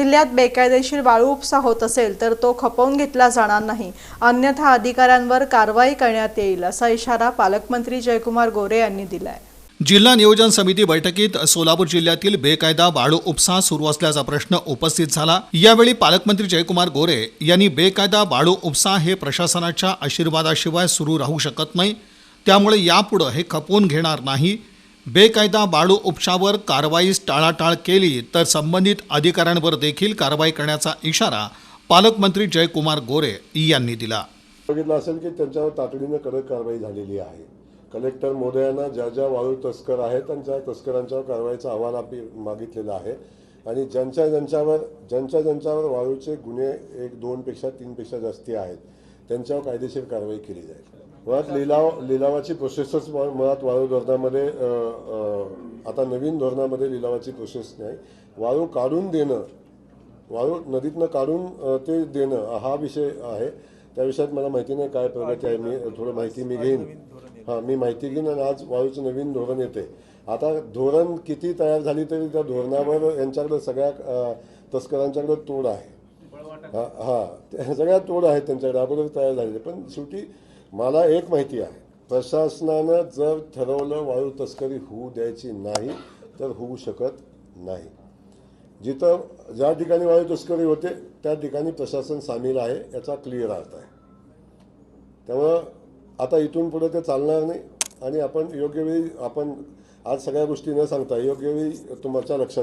जिल्ह्यात बेकायदेशीर वाळू उपसा होत असेल तर तो खपवून घेतला जाणार नाही. अन्यथा अधिकाऱ्यांवर कारवाई करण्यात येईल असा इशारा पालकमंत्री जयकुमार गोरे यांनी दिलाय. जिल्हा नियोजन समिती बैठकीत सोलापूर जिल्ह्यातील बेकायदा वाळू उपसा सुरू असल्याचा प्रश्न उपस्थित झाला. यावेळी पालकमंत्री जयकुमार गोरे यांनी बेकायदा वाळू उपसा हे प्रशासनाच्या आशीर्वादाशिवाय सुरू राहू शकत नाही. त्यामुळे यापुढं हे खपवून घेणार नाही. बेकायदा बाळू उपशावर कारवाईस टाळाटाळ केली तर संबंधित अधिकाऱ्यांवर देखील कारवाई करण्याचा इशारा पालकमंत्री जयकुमार गोरे यांनी दिला. बघितलं असेल की त्यांच्यावर तातडीनं कडक कारवाई झालेली आहे. कलेक्टर महोदयांना ज्या ज्या वाळू तस्कर आहेत त्यांच्या तस्करांच्यावर कारवाईचा अहवाल आम्ही मागितलेला आहे. आणि ज्यांच्या ज्यांच्यावर ज्यांच्या ज्यांच्यावर वाळूचे गुन्हे एक दोनपेक्षा तीनपेक्षा जास्ती आहेत त्यांच्यावर कायदेशीर कारवाई केली जाईल. मुळात लिलाव लिलावाची प्रोसेसच मुळात वाळू धोरणामध्ये आता नवीन धोरणामध्ये लिलावाची प्रोसेस नाही. वाळू काढून देणं वाळू नदीतनं काढून ते देणं हा विषय आहे. त्या विषयात मला माहिती नाही काय प्रगती आहे. मी थोडं माहिती मी घेईन. हां मी माहिती घेईन आणि आज वाळूचं नवीन धोरण येते आता धोरण किती तयार झाली तरी त्या धोरणावर यांच्याकडे सगळ्या तस्करांच्याकडे तोड आहे. हा हा. सगळ्या तोड आहेत त्यांच्याकडे. अगोदर तयार झालेले. पण शेवटी मला एक माहिती आहे. प्रशासनानं जर ठरवलं वाळू तस्करी होऊ द्यायची नाही तर होऊ शकत नाही. जिथं ज्या ठिकाणी वायू तस्करी होते त्या ठिकाणी प्रशासन सामील आहे याचा क्लिअर अर्थ आहे. त्यामुळं आता इथून पुढे ते चालणार नाही. आणि आपण योग्य वेळी आपण आज सगळ्या गोष्टी न सांगता योग्य वेळी तुमच्या लक्षात